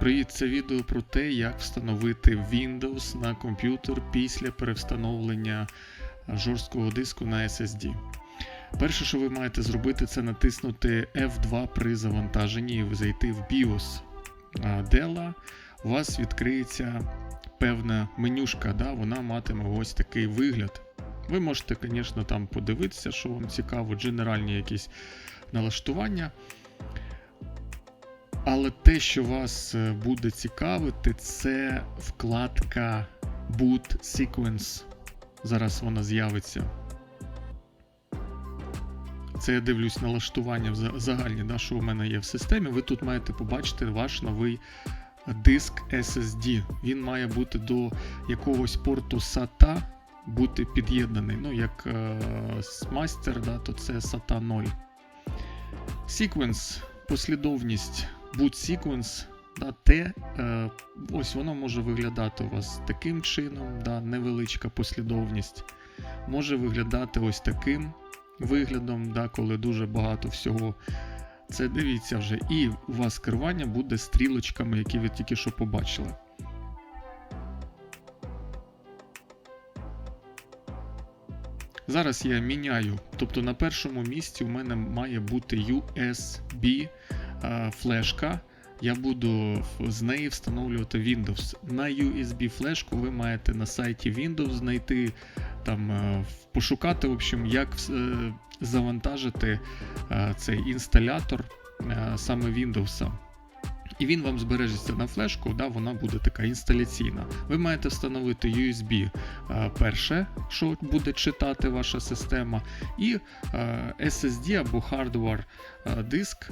Привіт, це відео про те, як встановити Windows на комп'ютер після перевстановлення жорсткого диску на SSD. Перше, що ви маєте зробити, це натиснути F2 при завантаженні і зайти в BIOS Dell. У вас відкриється певна менюшка, да? вона матиме ось такий вигляд. Ви можете, звісно, там подивитися, що вам цікаво, дженеральні якісь налаштування. Але те, що вас е, буде цікавити, це вкладка Boot Sequence. Зараз вона з'явиться. Це я дивлюсь налаштування загальні, да, що у мене є в системі. Ви тут маєте побачити ваш новий диск SSD. Він має бути до якогось порту SATA бути під'єднаний. Ну, як е, мастер, да, то це SATA 0. Sequence, послідовність boot sequence, да, те, е, ось воно може виглядати у вас таким чином, да, невеличка послідовність. Може виглядати ось таким виглядом, да, коли дуже багато всього. Це дивіться вже. І у вас керування буде стрілочками, які ви тільки що побачили. Зараз я міняю. Тобто на першому місці у мене має бути USB флешка. Я буду з неї встановлювати Windows. На USB флешку ви маєте на сайті Windows знайти, там, е, пошукати, в общем, як е, завантажити цей інсталятор саме Windows. І він вам збережеться на флешку, да, вона буде така інсталяційна. Ви маєте встановити USB перше, що буде читати ваша система, і SSD або hardware диск,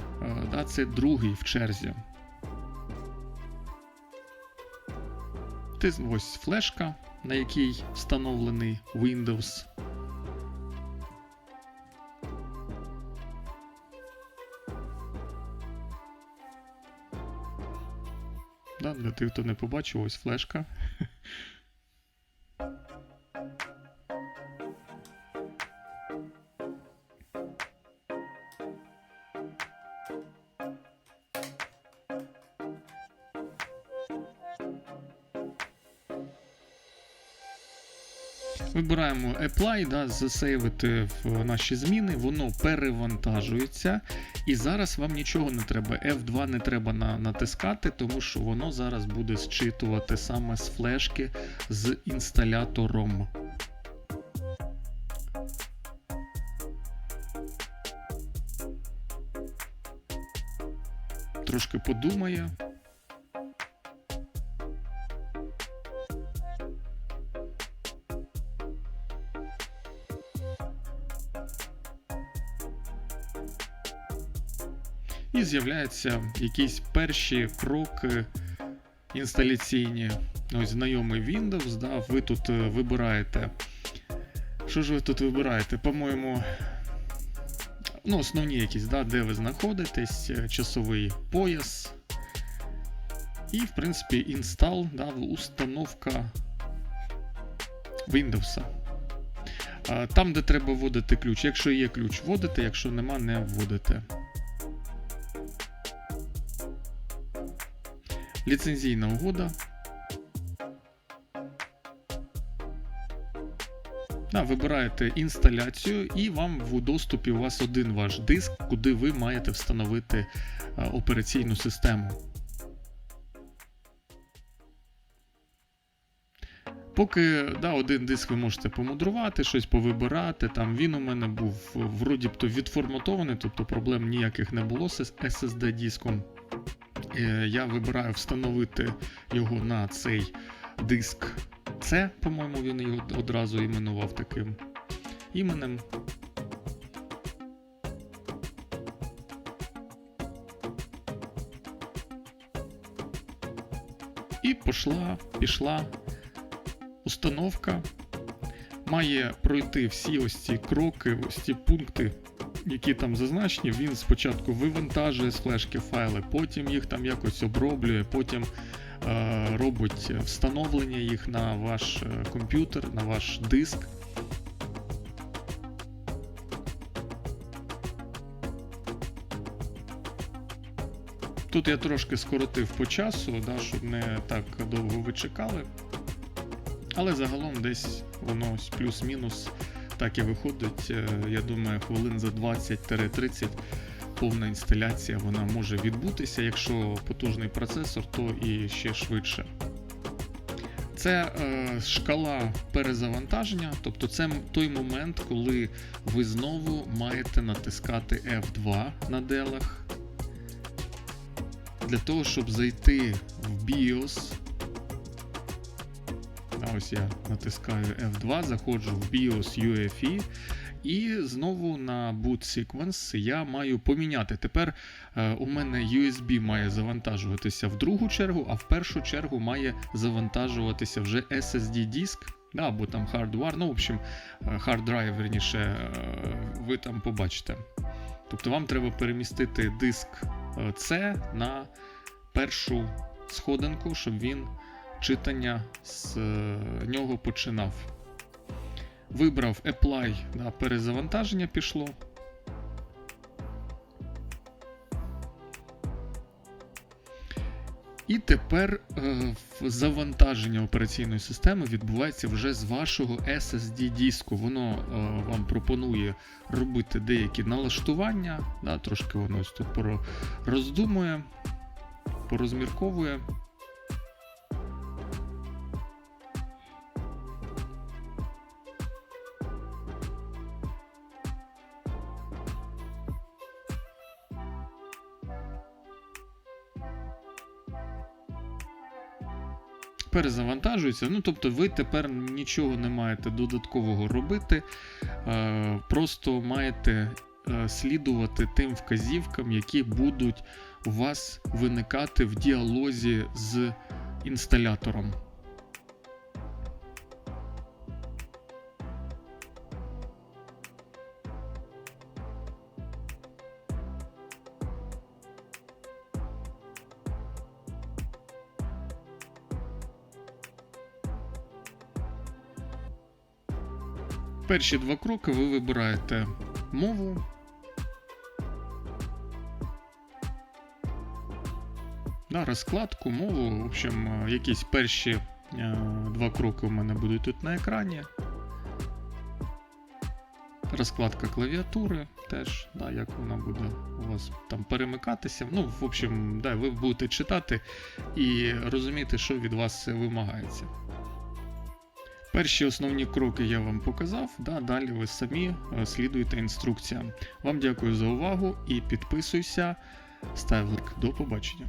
да, це другий в черзі. Ось флешка, на якій встановлений Windows. Тих, хто не побачив, ось флешка. Вибираємо Apply, да, засейвити в наші зміни, воно перевантажується. І зараз вам нічого не треба. F2 не треба на, натискати, тому що воно зараз буде зчитувати саме з флешки з інсталятором. Трошки подумає. І з'являються якісь перші кроки інсталяційні. Ось знайомий Windows. да, Ви тут е, вибираєте. Що ж ви тут вибираєте? По-моєму, ну, основні якісь, да, де ви знаходитесь, е, часовий пояс. І, в принципі, інстал, да, установка Windows. Там, де треба вводити ключ. Якщо є ключ, вводите, якщо нема, не вводите. Ліцензійна угода. Да, вибираєте інсталяцію, і вам в доступі у вас один ваш диск, куди ви маєте встановити операційну систему. Поки да, один диск ви можете помудрувати, щось повибирати. Там Він у мене був вроді б то відформатований, тобто проблем ніяких не було з SSD диском. Е, я вибираю встановити його на цей диск C, по-моєму, він його одразу іменував таким іменем. І пішла, пішла установка. Має пройти всі ось ці кроки, ось ці пункти які там зазначені, він спочатку вивантажує з флешки файли, потім їх там якось оброблює, потім е, робить встановлення їх на ваш е, комп'ютер, на ваш диск. Тут я трошки скоротив по часу, да, щоб не так довго ви чекали. Але загалом десь воно плюс-мінус так і виходить. Е, Я думаю, хвилин за 20-30 повна інсталяція вона може відбутися. Якщо потужний процесор, то і ще швидше. Це е, шкала перезавантаження, тобто це той момент, коли ви знову маєте натискати F2 на делах для того, щоб зайти в BIOS. А ось я натискаю F2, заходжу в BIOS UEFI, і знову на boot sequence я маю поміняти. Тепер е, у мене USB має завантажуватися в другу чергу, а в першу чергу має завантажуватися вже SSD диск. Да, або там hardware, ну, в общем, е, hard drive, верніше, е, ви там побачите. Тобто вам треба перемістити диск е, C на першу сходинку, щоб він читання з е, нього починав. Вибрав Apply, да, перезавантаження пішло. І тепер е, завантаження операційної системи відбувається вже з вашого SSD диску. Воно е, вам пропонує робити деякі налаштування. Да, трошки воно ось тут поро- роздумує, порозмірковує. Перезавантажується. Ну, тобто, ви тепер нічого не маєте додаткового робити, е, просто маєте е, слідувати тим вказівкам, які будуть у вас виникати в діалозі з інсталятором. Перші два кроки ви вибираєте мову. Да, розкладку, мову. В общем, якісь перші е, два кроки у мене будуть тут на екрані. Розкладка клавіатури теж, да, як вона буде у вас там перемикатися. Ну, в общем, да, ви будете читати і розуміти, що від вас вимагається. Перші основні кроки я вам показав, да, далі ви самі е, слідуєте інструкціям. Вам дякую за увагу і підписуйся, став. До побачення.